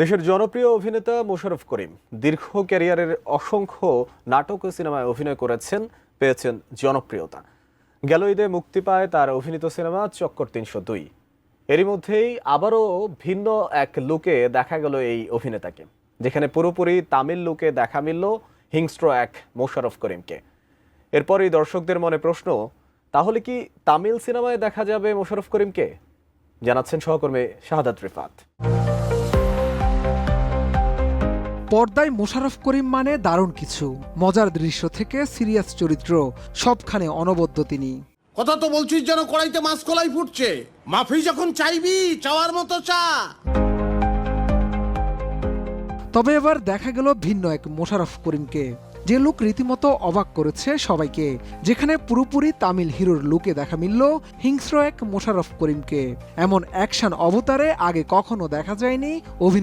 দেশের জনপ্রিয় অভিনেতা মোশারফ করিম দীর্ঘ ক্যারিয়ারের অসংখ্য নাটক ও সিনেমায় অভিনয় করেছেন, পেয়েছেন জনপ্রিয়তা। গেল ঈদে মুক্তি পায় তার অভিনীত সিনেমা চক্কর তিনশো দুই। এরই মধ্যেই আবারও ভিন্ন এক লুকে দেখা গেল এই অভিনেতাকে, যেখানে পুরোপুরি তামিল লুকে দেখা মিলল হিংস্র এক মোশারফ করিমকে। এরপরই দর্শকদের মনে প্রশ্ন, তাহলে কি তামিল সিনেমায় দেখা যাবে মোশারফ করিমকে? জানাচ্ছেন সহকর্মী শাহাদাত রিফাত। পর্দায় মোশাররফ করিম মানে দারুণ কিছু। মজার দৃশ্য থেকে সিরিয়াস চরিত্র সবখানে অনবদ্য তিনি। কথা তো বলছিস যেন কড়াইতে মাছ কলাই ফুটছে। মাফি যখন চাইবি চাওয়ার মতো চা। তবে এবার দেখা গেল ভিন্ন এক মোশাররফ করিমকে। যে লুক রীতিমতো অবাক করেছে সবাইকে। যেখানে পুরোপুরি তামিল হিরোর লুকে দেখা মিলল হিংস্র এক মোশাররফ করিমকে। এমন অ্যাকশন অবতারে আগে কখনো দেখা যায়নি অভিনেতা